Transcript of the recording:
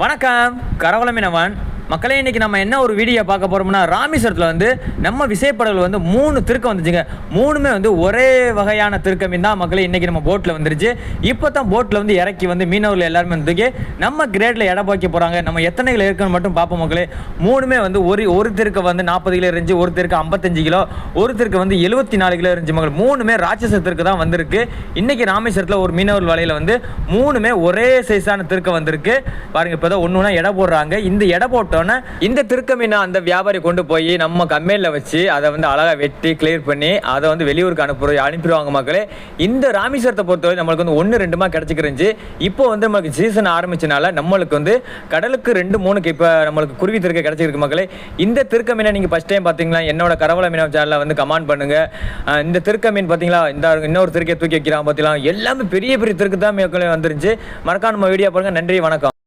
வணக்கம். கரவலமினவன் மக்களே இன்றைக்கி நம்ம என்ன ஒரு வீடியோ பார்க்க போகிறோம்னா ராமேஸ்வரத்தில் வந்து நம்ம விசைப்படல் வந்து மூணு திருக்கம் வந்துச்சுங்க. மூணுமே வந்து ஒரே வகையான திருக்க தான் மக்களே இன்றைக்கி நம்ம போட்டில் வந்துருச்சு. இப்போ தான் போட்டில் வந்து இறக்கி வந்து மீனவர்கள் எல்லாருமே வந்துக்கு நம்ம கிரேடில் இட போக்க போகிறாங்க நம்ம எத்தனை கிலோ இருக்குன்னு மட்டும் பார்ப்போம் மக்களே. மூணுமே வந்து ஒரு ஒரு திருக்க வந்து நாற்பது கிலோ இருந்துச்சு ஒரு திருக்க ஐம்பத்தஞ்சு கிலோ ஒரு திருக்க வந்து எழுபத்தி நாலு கிலோ இருந்துச்சு மக்கள். மூணுமே ராட்சச திருக்கு தான் வந்திருக்கு. இன்றைக்கி ராமேஸ்வரத்தில் ஒரு மீனவர் வலையில் வந்து மூணுமே ஒரே சைஸான திருக்க வந்திருக்கு. பாருங்கள் இப்போ தான் ஒன்று ஒன்றா எடை போடுறாங்க. இந்த எடை போட்டோன்னே இந்த திருக்க மீனை அந்த வியாபாரி கொண்டு போய் நம்ம கம்பெனியில் வச்சு அதை வந்து அழகாக வெட்டி கிளியர் பண்ணி அதை வந்து வெளியூருக்கு அனுப்புறது அனுப்பிடுவாங்க மக்களே. இந்த ராமேஸ்வரத்தை பொறுத்தவரை நம்மளுக்கு வந்து ஒன்று ரெண்டுமா கிடச்சிக்கிருந்துச்சு. இப்போ வந்து நம்மளுக்கு சீசன் ஆரம்பிச்சனால நம்மளுக்கு வந்து கடலுக்கு ரெண்டு மூணுக்கு இப்போ நம்மளுக்கு குருவி திருக்க கிடச்சிருக்கு மக்களே. இந்த திருக்க மீனை நீங்கள் ஃபஸ்ட் டைம் பார்த்தீங்களா? என்னோட கரவல மீனவ சேனலில் வந்து கமெண்ட் பண்ணுங்கள் இந்த திருக்க மீன் பார்த்தீங்களா? இந்த இன்னொரு திருக்கையை தூக்கி வைக்கிறான் பார்த்தீங்களா? எல்லாமே பெரிய பெரிய திருக்கு தான் மக்களே வந்துருந்துச்சு. மறக்காம நம்ம வீடியோ பாருங்கள் நன்றி வணக்கம்.